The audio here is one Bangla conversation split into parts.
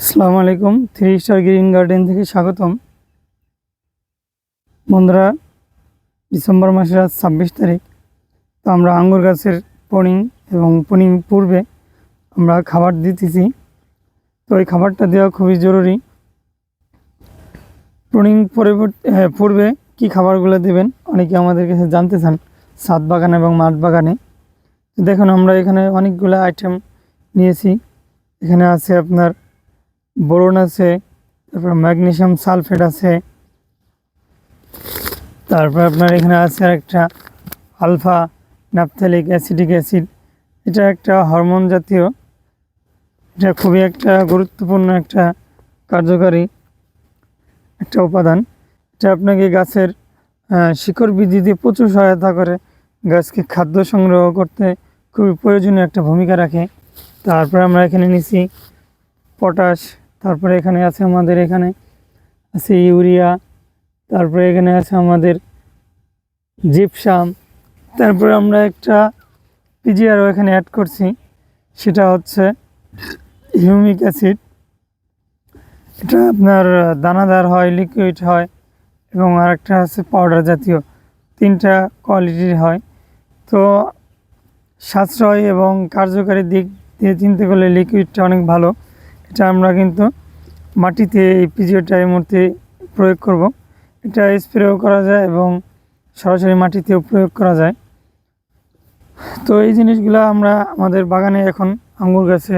আসসালামু আলাইকুম, থ্রি স্টার গ্রিন গার্ডেন থেকে স্বাগতম। বন্ধুরা, ডিসেম্বর মাসের আজ ছাব্বিশ তারিখ। তো আমরা আঙ্গুর গাছের পনিং এবং পনিং পূর্বে আমরা খাবার দিতেছি। তো এই খাবারটা দেওয়া খুবই জরুরি। পনিং পরবর্তী পূর্বে কী খাবারগুলো দেবেন অনেকে আমাদের কাছে জানতে চান, সাত বাগান এবং মাঠ বাগানে। দেখুন, আমরা এখানে অনেকগুলো আইটেম নিয়েছি। এখানে আছে আপনার বোরন আছে, তারপর ম্যাগনেশিয়াম সালফেট আছে, তারপর আপনার এখানে আছে একটা আলফা ন্যাপথ্যালিক অ্যাসিডিক অ্যাসিড। এটা একটা হরমোন জাতীয়। এটা খুবই একটা গুরুত্বপূর্ণ একটা কার্যকারী একটা উপাদান। এটা আপনাকে গাছের শিকড় বৃদ্ধিতে প্রচুর সহায়তা করে। গাছকে খাদ্য সংগ্রহ করতে খুবই প্রয়োজনীয় একটা ভূমিকা রাখে। তারপর আমরা এখানে নিছি পটাশ। তারপরে এখানে আছে আমাদের এখানে আছে ইউরিয়া, তারপরে এখানে আছে আমাদের জিপসাম, তারপরে আমরা একটা পিজিআরও এখানে অ্যাড করছি, সেটা হচ্ছে হিউমিক অ্যাসিড। এটা আপনার দানাদার হয় লিকুইড হয়, এবং আরেকটা আছে পাউডার জাতীয়, তিনটা কোয়ালিটির হয়। তো সাশ্রয় এবং কার্যকারী দিক দিয়ে চিনতে গেলে লিকুইডটা অনেক ভালো। এটা আমরা কিন্তু মাটিতে এই পিজিওটা এই মুহূর্তে প্রয়োগ করব। এটা স্প্রেও করা যায় এবং সরাসরি মাটিতেও প্রয়োগ করা যায়। তো এই জিনিসগুলো আমরা আমাদের বাগানে এখন আঙ্গুর গাছে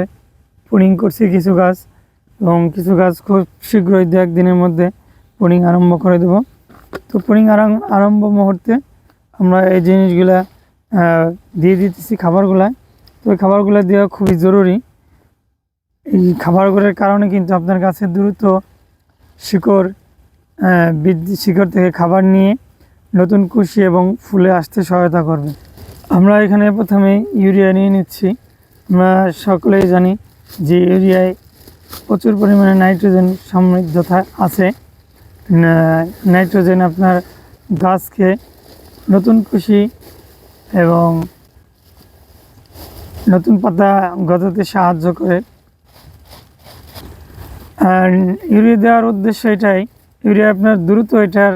পুডিং করছি কিছু গাছ এবং কিছু গাছ খুব শীঘ্রই দু একদিনের মধ্যে পুডিং আরম্ভ করে দেব। তো পুডিং আরম্ভ মুহূর্তে আমরা এই জিনিসগুলা দিয়ে দিতেছি খাবারগুলা। তো এই খাবারগুলো দেওয়া খুবই জরুরি। এই খাবারগুলোর কারণে কিন্তু আপনার কাছে দ্রুত শিকড় বৃদ্ধি শিকড় থেকে খাবার নিয়ে নতুন কুশি এবং ফুলে আসতে সহায়তা করবে। আমরা এখানে প্রথমে ইউরিয়া নিয়ে নিচ্ছি। আমরা সকলেই জানি যে ইউরিয়ায় প্রচুর পরিমাণে নাইট্রোজেন সমৃদ্ধতা আছে। নাইট্রোজেন আপনার গাছকে নতুন কুশি এবং নতুন পাতা গজাতে সাহায্য করে। আর ইউরিয়া দেওয়ার উদ্দেশ্য এটাই। ইউরিয়া আপনার দ্রুত এটার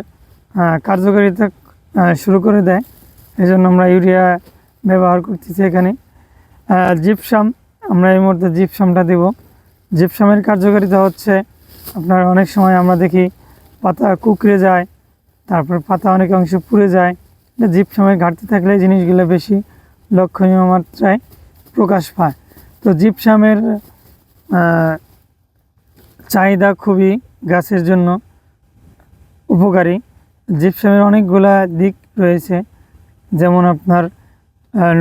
কার্যকারিতা শুরু করে দেয়। এই জন্য আমরা ইউরিয়া ব্যবহার করতেছি এখানে। জিপসাম, আমরা এই মুহূর্তে জিপসামটা দেব। জিপসামের কার্যকারিতা হচ্ছে, আপনার অনেক সময় আমরা দেখি পাতা কুকড়ে যায়, তারপর পাতা অনেক অংশ পুড়ে যায়। জিপসামের ঘাটতি থাকলে জিনিসগুলো বেশি লক্ষণীয় মাত্রায় প্রকাশ পায়। তো জিপসামের চাহিদা খুবই গাছের জন্য উপকারী। জিপসামের অনেকগুলা দিক রয়েছে, যেমন আপনার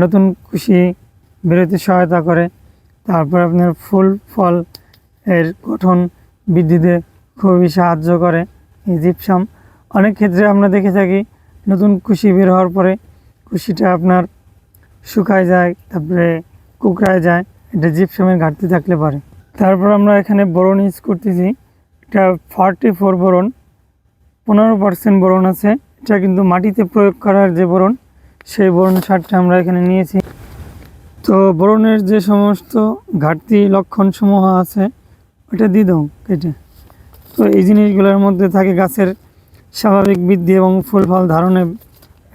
নতুন কুশি বেরোতে সহায়তা করে, তারপর আপনার ফুল, ফল এর গঠন বৃদ্ধিতে খুবই সাহায্য করে এই জিপসাম অনেক ক্ষেত্রে আমরা দেখে থাকি নতুন কুশি বের হওয়ার পরে কুশিটা আপনার শুকায় যায়, তারপরে কুকড়ায় যায়, এটা জিপসামের ঘাটতি থাকলে পারে। তারপর আমরা এখানে বোরন ইউজ করতেছি। এটা ফর্টি ফোর বোরন পনেরো পার্সেন্ট বোরন আছে। এটা কিন্তু মাটিতে প্রয়োগ করার যে বোরন সেই বোরন সারটা আমরা এখানে নিয়েছি। তো বোরনের যে সমস্ত ঘাটতি লক্ষণসমূহ আছে ওটা দিয়ে দাও, কেটে। তো এই জিনিসগুলোর মধ্যে থাকে গাছের স্বাভাবিক বৃদ্ধি এবং ফুল ফল ধারণে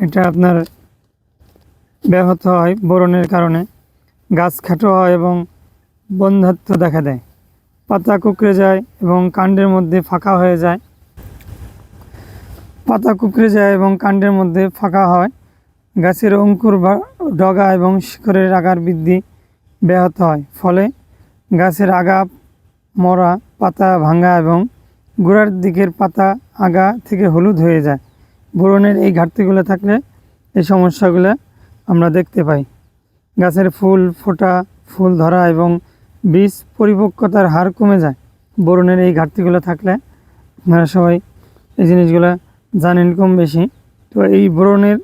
এটা আপনার ব্যাহত হয় বোরনের কারণে। গাছ খাটো হয় এবং বন্ধাত্ম দেখা দেয়। পাতা কুকড়ে যায় এবং কাণ্ডের মধ্যে ফাঁকা হয়ে যায়। পাতা কুকড়ে যায় এবং কাণ্ডের মধ্যে ফাঁকা হয়। গাছের অঙ্কুর বা ডগা এবং শিকড়ের আকার বৃদ্ধি ব্যাহত হয়। ফলে গাছের আগা, মরা, পাতা ভাঙা এবং গোড়ার দিকের পাতা আগা থেকে হলুদ হয়ে যায়। বোরনের এই ঘাটতিগুলো থাকলে এই সমস্যাগুলো আমরা দেখতে পাই। গাছের ফুল, ফোটা, ফুল ধরা এবং বীজ পরিপক্কতার হার কমে যায়। বোরনের এই ঘাটতিগুলো থাকলে আপনারা সবাই এই জিনিসগুলো জানেন কম বেশি। তো এই বোরনের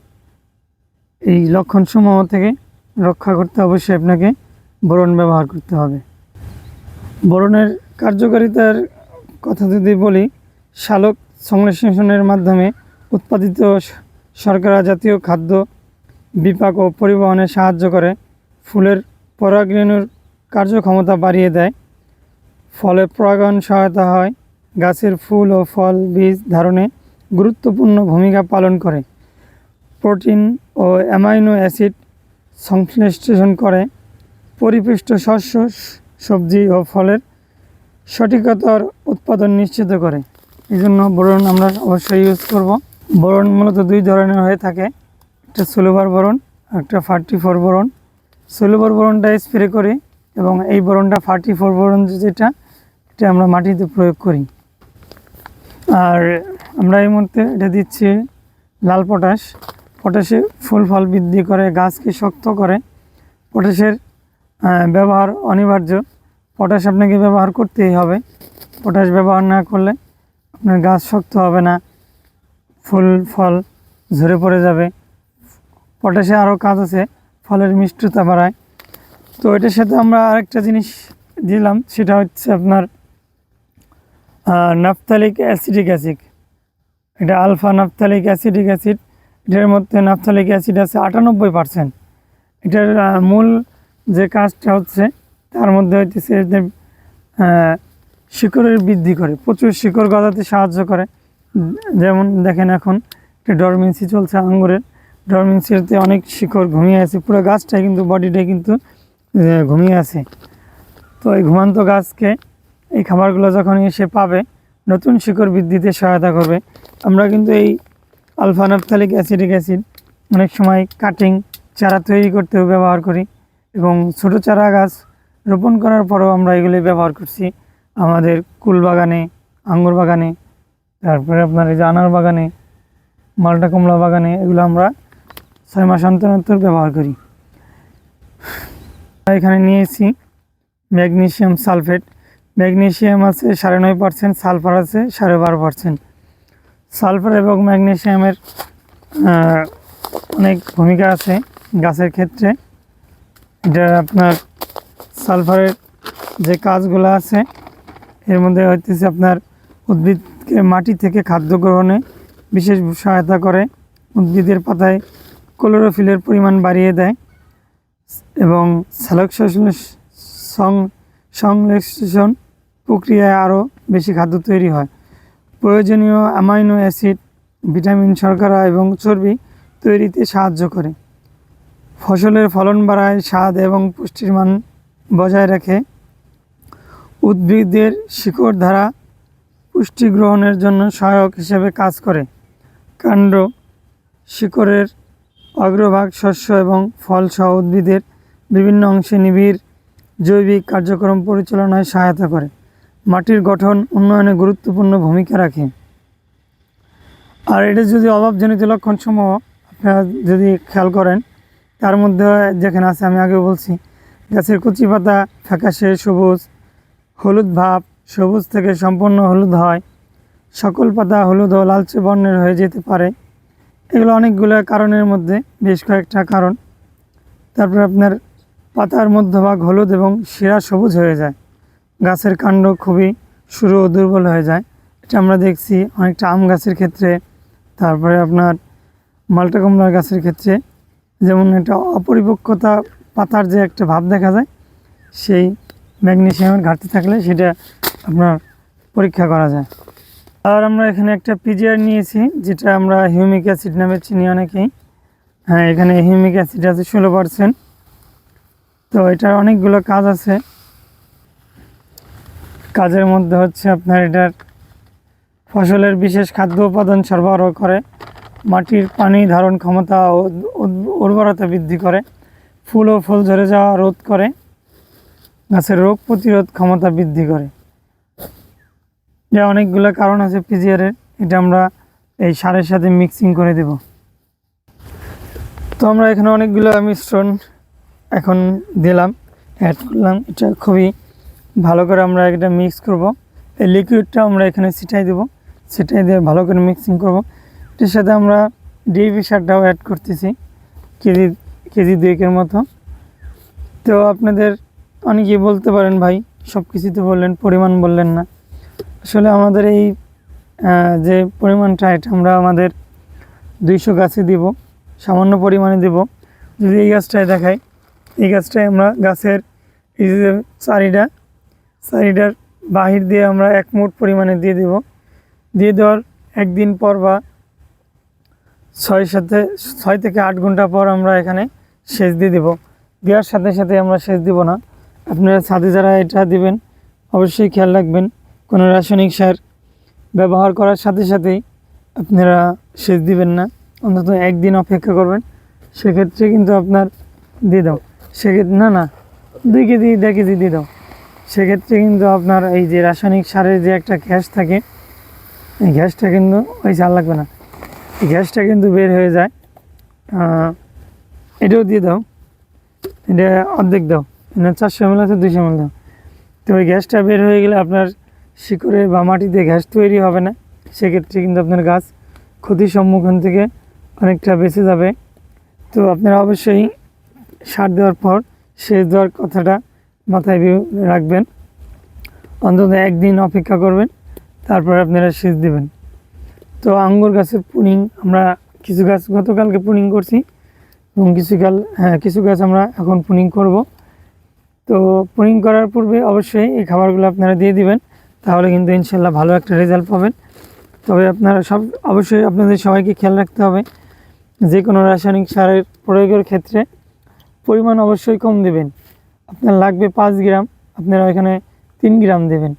এই লক্ষণসমূহ থেকে রক্ষা করতে অবশ্যই আপনাকে বরণ ব্যবহার করতে হবে। বরণের কার্যকারিতার কথা যদি বলি, শালক সংশ্লেষণের মাধ্যমে উৎপাদিত শর্করা জাতীয় খাদ্য বিপাক ও পরিবহনে সাহায্য করে। ফুলের পরাগরেণুর কার্যক্ষমতা বাড়িয়ে দেয়। ফলে পরাগায়ন সহায়তা হয়। গাছের ফুল ও ফল বীজ ধারণে গুরুত্বপূর্ণ ভূমিকা পালন করে। প্রোটিন ও অ্যামাইনো অ্যাসিড সংশ্লেষণ করে। পরিপুষ্ট শস্য, সবজি ও ফলের সঠিকতার উৎপাদন নিশ্চিত করে। এই জন্য বোরন আমরা অবশ্যই ইউজ করব। বোরন মূলত দুই ধরনের হয়ে থাকে। একটা সুলোভার বোরন একটা ফার্টি ফোর বোরন। সুলোভার বোরনটা স্প্রে করি। এবং এই বোরনটা ফার্টি ফোর বোরন যেটা, এটা আমরা মাটিতে প্রয়োগ করি। আর আমরা এই মুহূর্তে এটা দিচ্ছি লাল পটাশ। পটাশে ফুল ফল বৃদ্ধি করে, গাছকে শক্ত করে। পটাশের ব্যবহার অনিবার্য। পটাশ আপনাকে ব্যবহার করতেই হবে। পটাশ ব্যবহার না করলে আপনার গাছ শক্ত হবে না। ফুল, ফল ঝরে পড়ে যাবে। পটাশে আরও কাজ আছে, ফলের মিষ্টতা বাড়ায়। তো এটার সাথে আমরা আরেকটা জিনিস দিলাম, সেটা হচ্ছে আপনার নাফতালিক অ্যাসিডিক অ্যাসিড। এটা আলফা নাফতালিক অ্যাসিডিক অ্যাসিড, এটার মধ্যে নাফতালিক অ্যাসিড আছে আটানব্বই পার্সেন্ট। এটার মূল যে কাজটা হচ্ছে, তার মধ্যে হইতেছে যে শিকড়ের বৃদ্ধি করে, প্রচুর শিকড় গজাতে সাহায্য করে। যেমন দেখেন এখন, একটা ডরমেন্সি চলছে আঙ্গুরের। ডরমেন্সিতে অনেক শিকড় ঘুমিয়ে আছে, পুরো গাছটাই কিন্তু, বডিটাই কিন্তু ঘুমিয়ে আছে। তো এই ঘুমান্ত গাছকে এই খাবারগুলো যখন এসে পাবে, নতুন শিকড় বৃদ্ধিতে সহায়তা করবে। আমরা কিন্তু এই আলফা নাফথালিক অ্যাসিডিক অ্যাসিড অনেক সময় কাটিং চারা তৈরি করতেও ব্যবহার করি এবং ছোটো চারা গাছ রোপণ করার পরেও আমরা এগুলি ব্যবহার করছি। আমাদের কুল বাগানে, আঙ্গুর বাগানে, তারপরে আপনার এই যে আনার বাগানে মালটা কমলা বাগানে এগুলো আমরা ছয় মাস অন্তর অন্তর ব্যবহার করি। এখানে নিয়েছি ম্যাগনেসিয়াম সালফেট। ম্যাগনেসিয়াম আছে সাড়ে নয় পার্সেন্ট সালফার আছে সাড়ে বারো পার্সেন্ট। সালফার এবং ম্যাগনেসিয়ামের আহ, অনেক ভূমিকা আছে গাছের ক্ষেত্রে। এটা আপনার সালফারের যে কাজগুলো আছে এর মধ্যে হইতেছে আপনার উদ্ভিদকে মাটি থেকে খাদ্য গ্রহণে বিশেষ সহায়তা করে। উদ্ভিদের পাতায় ক্লোরোফিলের পরিমাণ বাড়িয়ে দেয়। এবং সালেকশন সংশ্লেষণ প্রক্রিয়ায় আরও বেশি খাদ্য তৈরি হয়। প্রয়োজনীয় অ্যামাইনো অ্যাসিড ভিটামিন শর্করা এবং চর্বি তৈরিতে সাহায্য করে। ফসলের ফলন বাড়ায়, স্বাদ এবং পুষ্টির মান বজায় রাখে। উদ্ভিদের শিকড় ধারা পুষ্টি গ্রহণের জন্য সহায়ক হিসেবে কাজ করে। কাণ্ড, শিকড়ের অগ্রভাগ শস্য এবং ফলসহ উদ্ভিদের বিভিন্ন অংশে নিবিড় জৈবিক কার্যক্রম পরিচালনায় সহায়তা করে। মাটির গঠন উন্নয়নে গুরুত্বপূর্ণ ভূমিকা রাখে। আর এটা যদি অভাবজনিত লক্ষণসমূহ আপনারা যদি খেয়াল করেন, তার মধ্যে যেখানে আছে আমি আগে বলছি, গাছের কচি পাতা ফ্যাকাশে সবুজ, হলুদ ভাব সবুজ থেকে সম্পূর্ণ হলুদ হয়। সকল পাতা হলুদ ও লালচে বর্ণের হয়ে যেতে পারে। এগুলো অনেকগুলো কারণের মধ্যে বেশ কয়েকটা কারণ। তারপর আপনার পাতার মধ্যভাগ হলুদ এবং শিরা সবুজ হয়ে যায়। গাছের কাণ্ড খুবই সরু ও দুর্বল হয়ে যায়। এটা আমরা দেখছি অনেকটা আম গাছের ক্ষেত্রে, তারপরে আপনার মাল্টা কমলার গাছের ক্ষেত্রে। যেমন একটা অপরিপক্কতা পাতার যে একটা ভাব দেখা যায়, সেই ম্যাগনেসিয়ামের ঘাটতি থাকলে সেটা আপনার পরীক্ষা করা যায়। আর আমরা এখানে একটা পিজিআর নিয়েছি, যেটা আমরা হিউমিক অ্যাসিড নামে চিনি অনেকেই। হ্যাঁ এখানে হিউমিক অ্যাসিড আছে ষোলো তো এটার অনেকগুলো কাজ আছে। কাজের মধ্যে হচ্ছে আপনার এটার ফসলের বিশেষ খাদ্য উপাদান সরবরাহ করে, মাটির পানি ধারণ ক্ষমতা ও উর্বরতা বৃদ্ধি করে, ফুল ও ফুল ঝরে যাওয়া রোধ করে, গাছের রোগ প্রতিরোধ ক্ষমতা বৃদ্ধি করে। যা অনেকগুলো কারণ আছে পিজিআরের এটা আমরা এই সারের সাথে মিক্সিং করে দেব। তো আমরা এখানে অনেকগুলো মিশ্রণ এখন দিলাম অ্যাড করলাম। এটা খুবই ভালো করে আমরা এটা মিক্স করব। এই লিকুইডটা আমরা এখানে ছিটাই দেব। ছিটাই দিয়ে ভালো করে মিক্সিং করব। এটার সাথে আমরা ডিএপি সারটাও অ্যাড করতেছি, কেজি কেজি দুয়েকের মতো। তো আপনাদের অনেকেই বলতে পারেন ভাই সব কিছুতে বললেন, পরিমাণ বললেন না। আসলে আমাদের এই যে পরিমাণটা, এটা আমরা আমাদের দুইশো গাছে দিব, সামান্য পরিমাণে দিব। যদি এই গাছটায় দেখাই, এই গাছটায় আমরা গাছের এই যে চারিটা, চারিটার বাহির দিয়ে আমরা এক মুঠ পরিমাণে দিয়ে দিব। দিয়ে দেওয়ার একদিন পর বা ছয় সাথে, ছয় থেকে আট ঘণ্টা পর আমরা এখানে সেচ দিয়ে দেব। দেওয়ার সাথে সাথে আমরা সেচ দিব না। আপনারা ছাদে যারা এটা দিবেন, অবশ্যই খেয়াল রাখবেন। কোনো রাসায়নিক সার ব্যবহার করার সাথে সাথেই আপনারা সেচ দিবেন না। অন্তত একদিন অপেক্ষা করবেন। সেক্ষেত্রে কিন্তু আপনার দিয়ে দাও। সেক্ষেত্রে না না, দুই কেজি, দেড় কেজি দিয়ে দাও। সেক্ষেত্রে কিন্তু আপনার এই যে রাসায়নিক সারের যে একটা গ্যাস থাকে, এই গ্যাসটা কিন্তু ওই চাল লাগবে না। এই গ্যাসটা কিন্তু বের হয়ে যায়। এটাও দিয়ে দাও। এটা অর্ধেক দাও। চারশো এমএল আছে, দুইশো এমএল দাও। তো ওই গ্যাসটা বের হয়ে গেলে আপনার শিকড়ে বা মাটিতে গ্যাস তৈরি হবে না। সেক্ষেত্রে কিন্তু আপনার গাছ ক্ষতির সম্মুখীন থেকে অনেকটা বেঁচে যাবে। তো আপনারা অবশ্যই সার দেওয়ার পর সেচ দেওয়ার কথাটা মাথায় রাখবেন। অন্তত একদিন অপেক্ষা করবেন, তারপর আপনারা সেচ দেবেন। তো আঙ্গুর গাছের পুনিং, আমরা কিছু গাছ গতকালকে পুনিং করছি এবং কিছু গাল হ্যাঁ কিছু গাছ আমরা এখন পুনিং করব। তো পুনিং করার পূর্বে অবশ্যই এই খাবারগুলো আপনারা দিয়ে দিবেন। তাহলে কিন্তু ইনশাল্লাহ ভালো একটা রেজাল্ট পাবেন। তবে আপনারা সব, অবশ্যই আপনাদের সবাইকে খেয়াল রাখতে হবে, যে কোনো রাসায়নিক সারের প্রয়োগের ক্ষেত্রে পরিমাণ অবশ্যই কম দেবেন। আপনার লাগবে পাঁচ গ্রাম, আপনারা এখানে তিন গ্রাম দেবেন,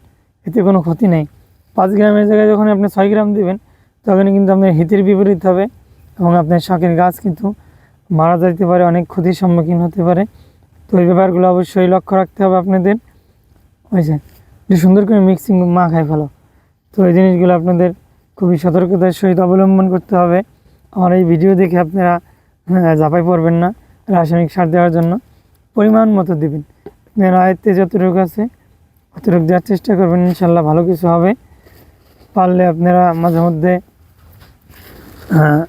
এতে কোনো ক্ষতি নেই। পাঁচ গ্রামের জায়গায় যখন আপনি ছয় গ্রাম দেবেন তখন কিন্তু আপনার হিতের বিপরীত হবে এবং আপনার শখের গাছ কিন্তু মারা যাইতে পারে, অনেক ক্ষতির সম্মুখীন হতে পারে। তো এই ব্যাপারগুলো অবশ্যই লক্ষ্য রাখতে হবে আপনাদের। হয়েছে একটু সুন্দর করে মিক্সিং মা খাই ফেলো। তো এই জিনিসগুলো আপনাদের খুবই সতর্কতার সহিত অবলম্বন করতে হবে। আমার এই ভিডিও দেখে আপনারা জাপাই পড়বেন না রাসায়নিক সার দেওয়ার জন্য। পরিমাণ মতো দিবেন। আপনার আয়ত্তে যতটুকু আছে অতটুকু দেওয়ার চেষ্টা করবেন ইনশাল্লাহ ভালো কিছু হবে। পারলে আপনারা মাঝে মধ্যে আহ,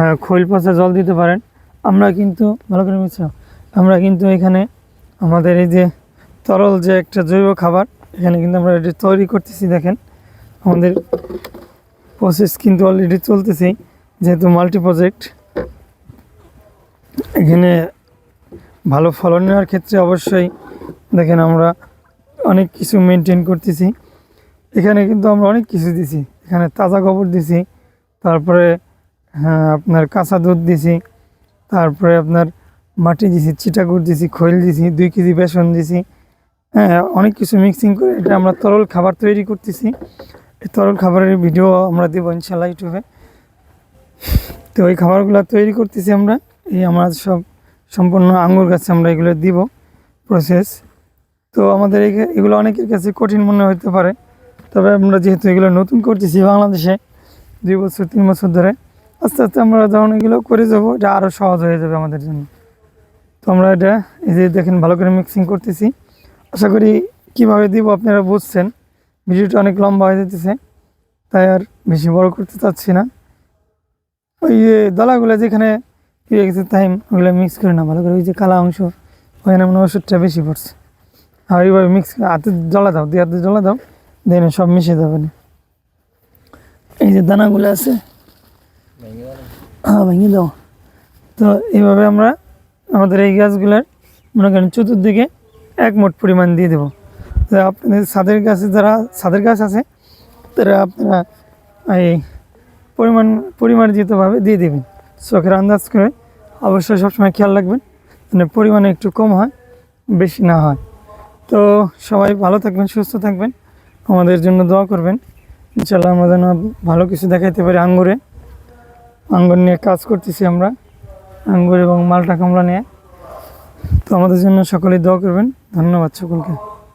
আহ, খৈল পচা জল দিতে পারেন। আমরা কিন্তু ভালো করে বুঝছ? আমরা কিন্তু এখানে আমাদের এই যে তরল যে একটা জৈব খাবার, এখানে কিন্তু আমরা এটি তৈরি করতেছি, দেখেন। আমাদের প্রসেস কিন্তু অলরেডি চলতেছেই যেহেতু মাল্টি প্রজেক্ট এখানে ভালো ফলন নেওয়ার ক্ষেত্রে অবশ্যই, দেখেন আমরা অনেক কিছু মেনটেন করতেছি। এখানে কিন্তু আমরা অনেক কিছু দিছি। এখানে তাজা গোবর দিছি, তারপরে হ্যাঁ আপনার কাঁচা দুধ দিছি, তারপরে আপনার মাটি দিছি, চিটাগুড় দিছি, খৈল দিছি, দুই কেজি বেসন দিছি হ্যাঁ অনেক কিছু মিক্সিং করে এটা আমরা তরল খাবার তৈরি করতেছি। এই তরল খাবারের ভিডিও আমরা দেবো ইনশাল্লাহ ইউটিউবে। তো ওই খাবারগুলো তৈরি করতেছি আমরা। এই আমরা সব সম্পূর্ণ আঙ্গুর গাছে আমরা এগুলো দিব প্রসেস তো আমাদের এগুলো অনেকের কাছে কঠিন মনে হতে পারে। তবে আমরা যেহেতু এগুলো নতুন করতেছি বাংলাদেশে দুই বছর, তিন বছর ধরে, আস্তে আস্তে আমরা যখন এগুলো করে যাব, এটা আরও সহজ হয়ে যাবে আমাদের জন্য। তো আমরা এটা, এই যে দেখেন ভালো করে মিক্সিং করতেছি। আশা করি কীভাবে দিব আপনারা বুঝছেন। ভিডিওটা অনেক লম্বা হয়ে যেতেছে, তাই আর বেশি বড় করতে চাচ্ছি না। ওই যে দলাগুলো যেখানে পেয়ে গেছে টাইম ওগুলো মিক্স করে না ভালো করে ওই যে কালা অংশ, ওখানে মনে ওষুধটা বেশি পড়ছে। আর এইভাবে মিক্স হাতে জ্বলা দাও, দিয়ে হাতে জলা দাও, দেন সব মিশে যাবে না এই যে দানাগুলো আছে হ্যাঁ ভেঙে দাও। তো এইভাবে আমরা আমাদের এই গাছগুলোর, মনে করেন চতুর্দিকে এক পরিমাণ দিয়ে দেবো। আপনাদের ছাদের গাছে যারা, ছাদের গাছ আছে, তারা আপনারা এই পরিমাণ, পরিমার্জিতভাবে দিয়ে দেবেন। চোখের আন্দাজ করে অবশ্যই সবসময় খেয়াল রাখবেন মানে পরিমাণে একটু কম হয়, বেশি না হয়। তো সবাই ভালো থাকবেন, সুস্থ থাকবেন, আমাদের জন্য দোয়া করবেন। ইনশাল্লাহ আমরা যেন ভালো কিছু দেখাইতে পারি আঙ্গুরে। আঙ্গুর নিয়ে কাজ করতেছি আমরা, আঙ্গুর এবং মালটা কামলা নিয়ে। তো আমাদের জন্য সকলেই দোয়া করবেন। ধন্যবাদ সকলকে।